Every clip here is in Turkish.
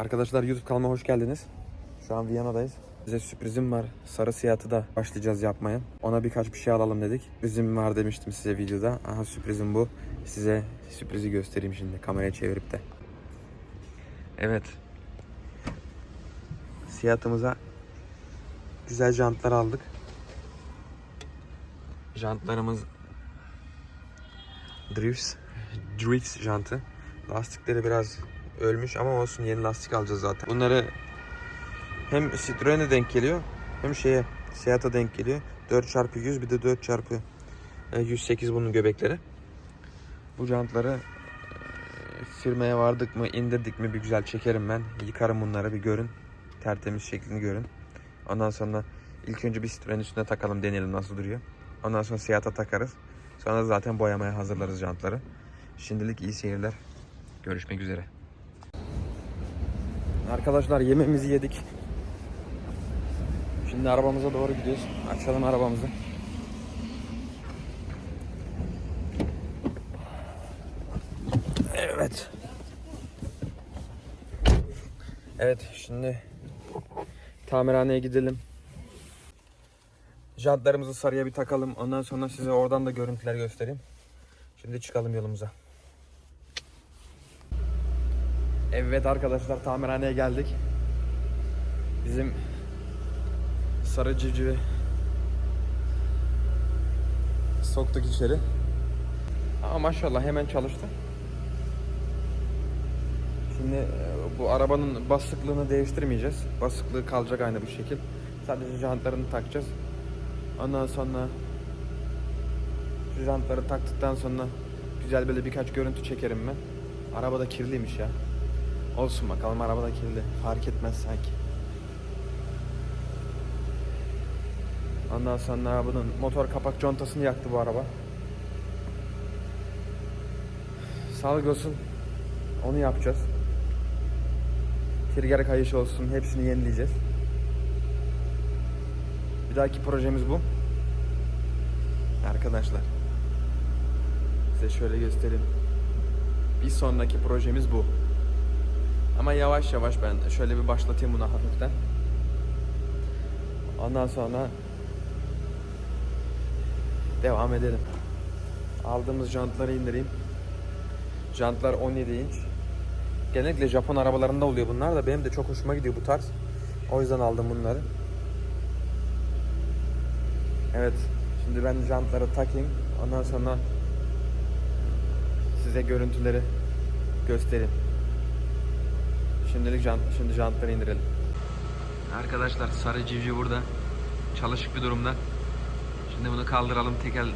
Arkadaşlar YouTube kanalıma hoş geldiniz. Şu an Viyana'dayız. Bize sürprizim var. Sarı siyahı da başlayacağız yapmaya. Ona birkaç bir şey alalım dedik. Sürprizim var demiştim size videoda. Aha sürprizim bu. Size sürprizi göstereyim şimdi kamerayı çevirip de. Evet. Siyahımıza güzel jantlar aldık. Jantlarımız Drifts, Drifts jantı. Lastikleri biraz ölmüş ama olsun yeni lastik alacağız zaten. Bunları hem Citroen'e denk geliyor hem şeye Seat'a denk geliyor. 4x100 bir de 4x108 bunun göbekleri. Bu jantları e, firmaya vardık mı indirdik mi bir güzel çekerim ben. Yıkarım bunları bir görün. Tertemiz şeklini görün. Ondan sonra ilk önce bir Citroen üstüne takalım deneyelim nasıl duruyor. Ondan sonra Seat'a takarız. Sonra zaten boyamaya hazırlarız jantları. Şimdilik iyi seyirler. Görüşmek üzere. Arkadaşlar yemeğimizi yedik. Şimdi arabamıza doğru gidiyoruz. Açalım arabamızı. Evet. Evet şimdi tamirhaneye gidelim. Jantlarımızı sarıya bir takalım. Ondan sonra size oradan da görüntüler göstereyim. Şimdi çıkalım yolumuza. Evet arkadaşlar tamirhaneye geldik. Bizim sarı civcivi soktuk içeri. Ama maşallah hemen çalıştı. Şimdi e, bu arabanın basıklığını değiştirmeyeceğiz. Basıklığı kalacak aynı bu şekil. Sadece jantlarını takacağız. Ondan sonra şu jantları taktıktan sonra güzel böyle birkaç görüntü çekerim ben. Araba da kirliymiş ya. Olsun bakalım araba da kirli. Fark etmez sanki. Ondan sonra bunun motor kapak contasını yaktı bu araba. Sağlık olsun. Onu yapacağız. Trigger kayışı olsun. Hepsini yenileyeceğiz. Bir dahaki projemiz bu. Arkadaşlar. Size şöyle göstereyim. Bir sonraki projemiz bu. Ama yavaş yavaş ben şöyle bir başlatayım bunu hafiften. Ondan sonra devam edelim. Aldığımız jantları indireyim. Jantlar 17 inç. Genellikle Japon arabalarında oluyor bunlar da benim de çok hoşuma gidiyor bu tarz. O yüzden aldım bunları. Evet. Şimdi ben jantları takayım. Ondan sonra size görüntüleri göstereyim. Şimdilik jant, şimdi jantları indirelim. Arkadaşlar sarı civciv burada. Çalışık bir durumda. Şimdi bunu kaldıralım tekel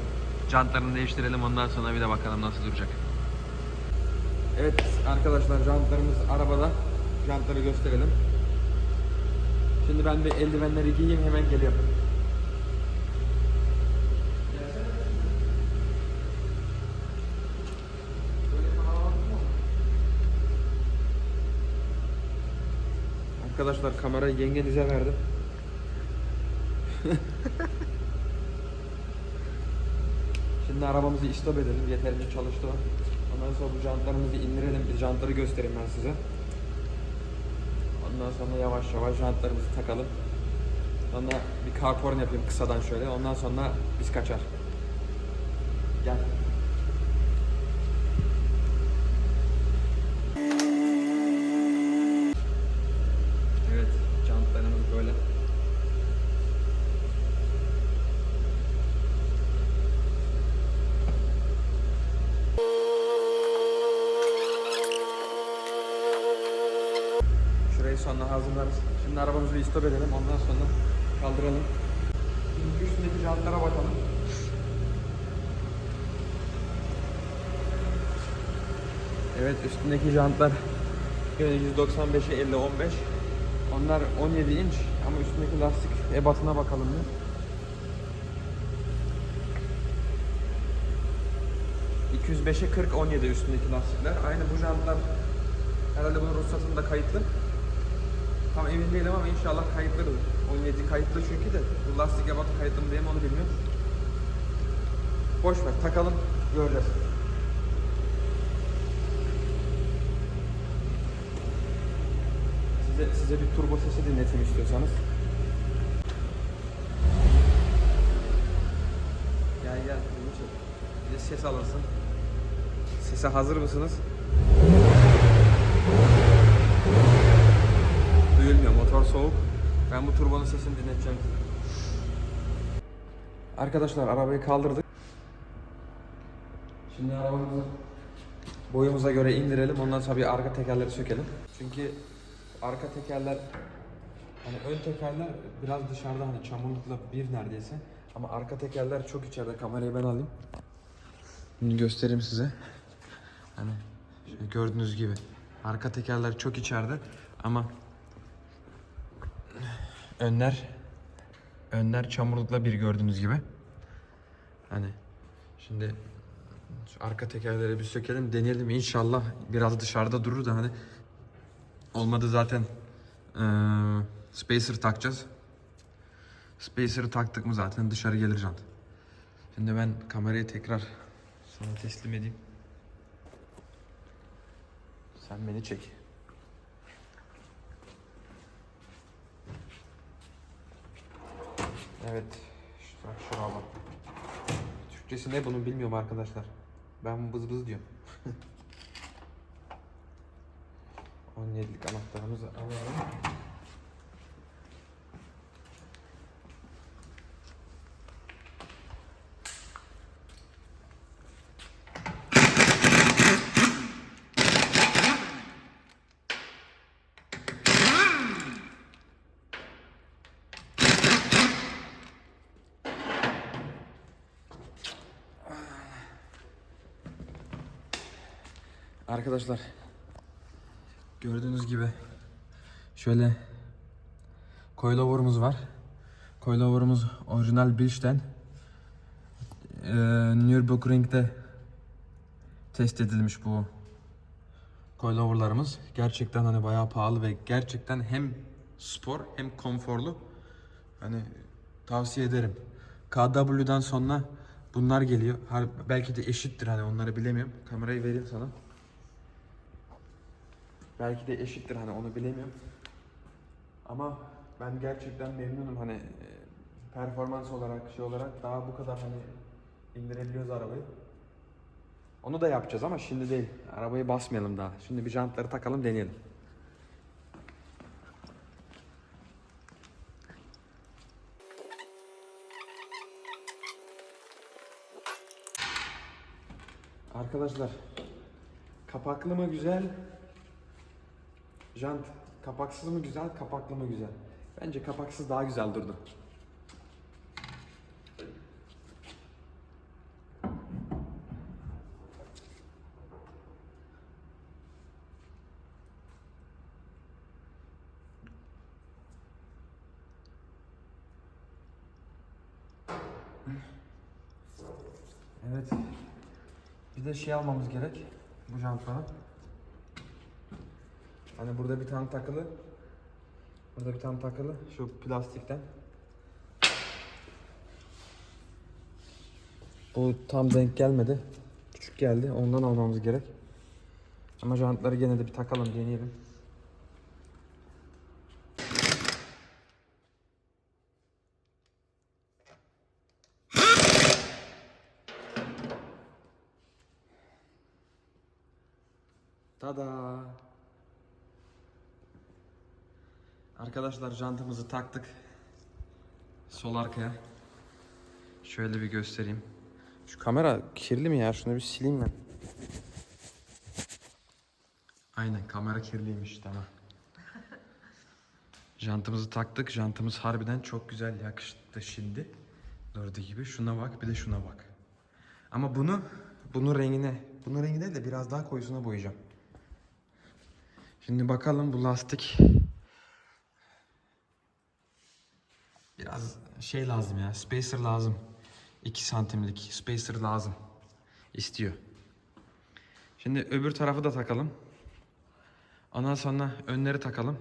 jantlarını değiştirelim ondan sonra bir de bakalım nasıl duracak. Evet arkadaşlar jantlarımız arabada. Jantları gösterelim. Şimdi ben bir eldivenleri giyeyim hemen geliyorum. Arkadaşlar kamerayı yengenize verdim. Şimdi arabamızı istop edelim. Yeterince çalıştı. Ondan sonra bu jantlarımızı indirelim. Bir jantları göstereyim ben size. Ondan sonra yavaş yavaş jantlarımızı takalım. Sonra bir car porn yapayım kısadan şöyle. Ondan sonra biz kaçar. Gel. Evet, jantlarımız böyle. Şurayı sonra hazırlarız. Şimdi arabamızı bir istop edelim. Ondan sonra kaldıralım. Üstündeki jantlara bakalım. Evet üstündeki jantlar 195'e 50 15. Onlar 17 inç ama üstündeki lastik ebatına bakalım bir. ...205'e 40 17 üstündeki lastikler. Aynı bu jantlar herhalde bunun ruhsatında kayıtlı. Tam emin değilim ama inşallah kayıtlıdır. 17 kayıtlı çünkü de bu lastik ebatı kayıtlı mı diye mi onu bilmiyorum. Boş ver takalım göreceğiz. de size bir turbo sesi dinleteyim istiyorsanız. Gel gel bunu çek. Bir ses alınsın. Sese hazır mısınız? Duyulmuyor motor soğuk. Ben bu turbonun sesini dinleteceğim. Arkadaşlar arabayı kaldırdık. Şimdi arabamızı boyumuza göre indirelim. Ondan sonra bir arka tekerleri sökelim. Çünkü arka tekerler hani ön tekerler biraz dışarıda hani çamurlukla bir neredeyse. Ama arka tekerler çok içeride. Kamerayı ben alayım. Şimdi göstereyim size. Hani gördüğünüz gibi arka tekerler çok içeride ama önler önler çamurlukla bir gördüğünüz gibi. Hani şimdi şu arka tekerleri bir sökelim deneyelim inşallah biraz dışarıda durur da hani olmadı zaten eee spacer takacağız. Spacer'ı taktık mı zaten dışarı gelir jant. Şimdi ben kamerayı tekrar sana teslim edeyim. Sen beni çek. Evet. Şu, bak şuna bak. Türkçesi ne bunun bilmiyorum arkadaşlar. Ben bız bız diyorum. 17'lik anahtarımızı alalım. Arkadaşlar gördüğünüz gibi şöyle coilover'ımız var. Coilover'ımız orijinal Bilstein. Ee, Nürburgring'de test edilmiş bu coilover'larımız. Gerçekten hani bayağı pahalı ve gerçekten hem spor hem konforlu. Hani tavsiye ederim. KW'dan sonra bunlar geliyor. Belki de eşittir hani onları bilemiyorum. Kamerayı vereyim sana. Belki de eşittir hani onu bilemiyorum. Ama ben gerçekten memnunum hani e, performans olarak şey olarak daha bu kadar hani indirebiliyoruz arabayı. Onu da yapacağız ama şimdi değil. Arabayı basmayalım daha. Şimdi bir jantları takalım deneyelim. Arkadaşlar kapaklı mı güzel Jant kapaksız mı güzel, kapaklı mı güzel? Bence kapaksız daha güzel durdu. Evet. Bir de şey almamız gerek bu jantlara. Hani burada bir tane takılı. Burada bir tane takılı. Şu plastikten. Bu tam denk gelmedi. Küçük geldi. Ondan almamız gerek. Ama jantları gene de bir takalım, deneyelim. Tada! Arkadaşlar jantımızı taktık. Sol arkaya. Şöyle bir göstereyim. Şu kamera kirli mi ya? Şunu bir sileyim ben. Aynen kamera kirliymiş tamam. Jantımızı taktık. Jantımız harbiden çok güzel yakıştı şimdi. Gördüğü gibi. Şuna bak bir de şuna bak. Ama bunu bunun rengine, bunun rengine de biraz daha koyusuna boyayacağım. Şimdi bakalım bu lastik Biraz şey lazım ya. Spacer lazım. 2 santimlik spacer lazım. İstiyor. Şimdi öbür tarafı da takalım. Ondan sonra önleri takalım.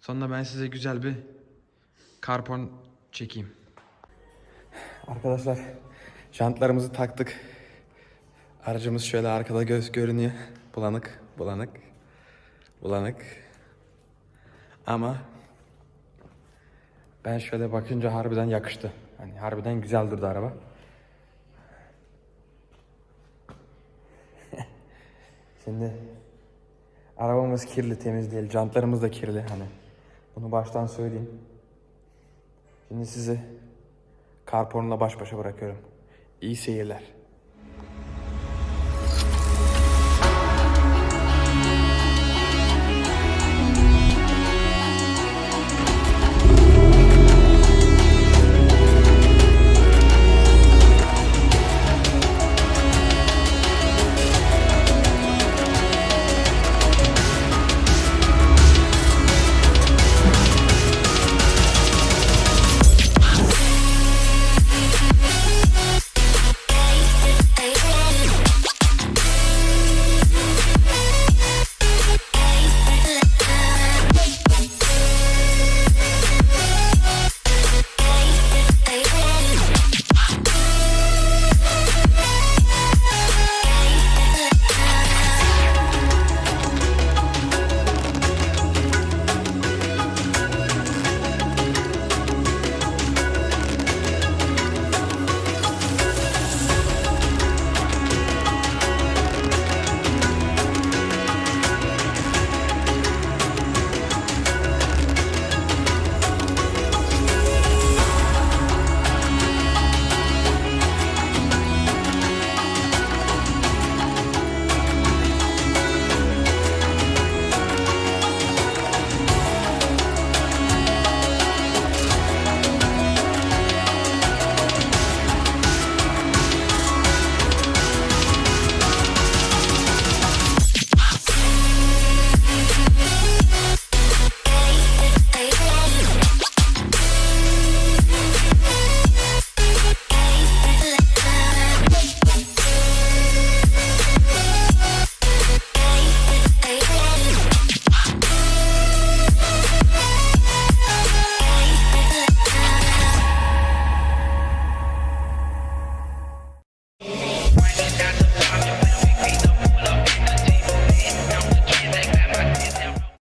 Sonra ben size güzel bir karpon çekeyim. Arkadaşlar jantlarımızı taktık. Aracımız şöyle arkada göz görünüyor. Bulanık, bulanık, bulanık. Ama ben şöyle bakınca harbiden yakıştı. Hani harbiden güzel durdu araba. Şimdi arabamız kirli, temiz değil. Jantlarımız da kirli hani. Bunu baştan söyleyeyim. Şimdi sizi Carporn'la baş başa bırakıyorum. İyi seyirler.